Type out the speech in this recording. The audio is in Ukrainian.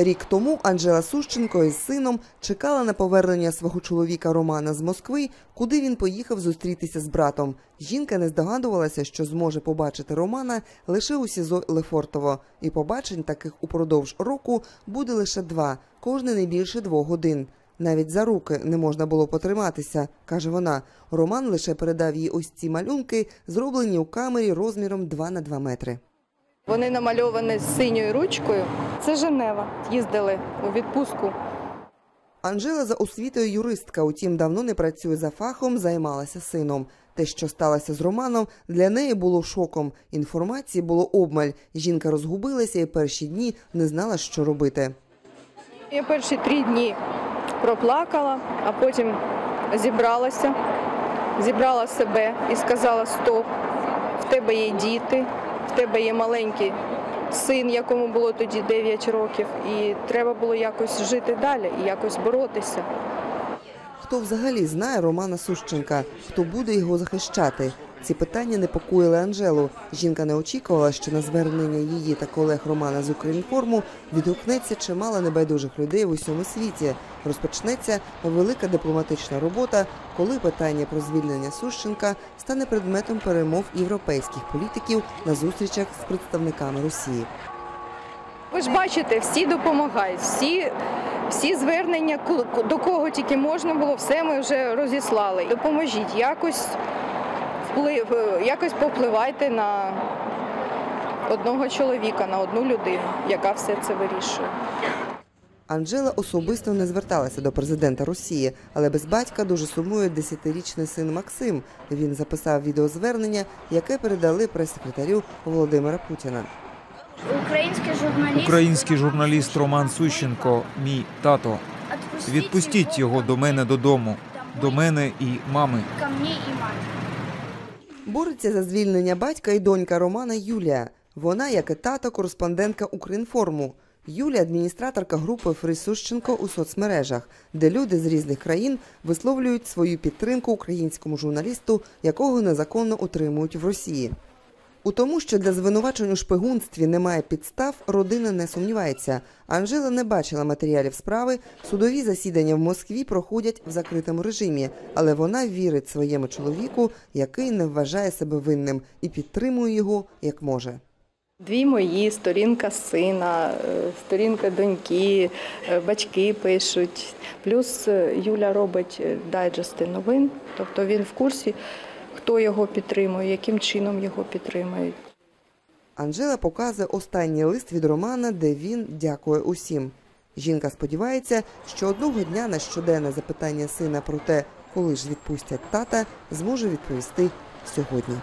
Рік тому Анжела Сущенко із сином чекала на повернення свого чоловіка Романа з Москви, куди він поїхав зустрітися з братом. Жінка не здогадувалася, що зможе побачити Романа лише у СІЗО Лефортово. І побачень таких упродовж року буде лише два, кожне не більше двох годин. Навіть за руки не можна було потриматися, каже вона. Роман лише передав їй ось ці малюнки, зроблені у камері розміром 2 на 2 метри. Вони намальовані синьою ручкою. Це Женева. Їздили у відпустку. Анжела за освітою юристка, утім, давно не працює за фахом, займалася сином. Те, що сталося з Романом, для неї було шоком. Інформації було обмаль. Жінка розгубилася і перші дні не знала, що робити. Я перші три дні проплакала, а потім зібралася, зібрала себе і сказала: Стоп, в тебе є діти, тебе є маленький син, якому було тоді 9 років, і треба було якось жити далі і якось боротися. Хто взагалі знає Романа Сущенка? Хто буде його захищати? Ці питання непокоїли Анжелу. Жінка не очікувала, що на звернення її та колег Романа з Укрінформу відгукнеться чимало небайдужих людей в усьому світі. Розпочнеться велика дипломатична робота, коли питання про звільнення Сущенка стане предметом перемов європейських політиків на зустрічах з представниками Росії. Ви ж бачите, всі допомагають, всі, всі звернення, до кого тільки можна було, все ми вже розіслали. Допоможіть, якось вплив, якось попливайте на одного чоловіка, на одну людину, яка все це вирішує. Анжела особисто не зверталася до президента Росії, але без батька дуже сумує десятирічний син Максим. Він записав відеозвернення, яке передали прес-секретарю Володимира Путіна. Український журналіст. Український журналіст Роман Сущенко, мій тато. Відпустіть його до мене додому, до мене і мами. І мамі. Бореться за звільнення батька і донька Романа Юлія. Вона, як і тато, кореспондентка Укрінформу. Юлія – адміністраторка групи Фрисущенко у соцмережах, де люди з різних країн висловлюють свою підтримку українському журналісту, якого незаконно утримують в Росії. У тому, що для звинувачень у шпигунстві немає підстав, родина не сумнівається. Анжела не бачила матеріалів справи. Судові засідання в Москві проходять в закритому режимі, але вона вірить своєму чоловіку, який не вважає себе винним, і підтримує його як може. Дві мої, сторінка сина, е, сторінка доньки, е, батьки пишуть. Плюс е, Юля робить дайджести новин, тобто він в курсі, хто його підтримує, яким чином його підтримують. Анжела показує останній лист від Романа, де він дякує усім. Жінка сподівається, що одного дня на щоденне запитання сина про те, коли ж відпустять тата, зможе відповісти сьогодні.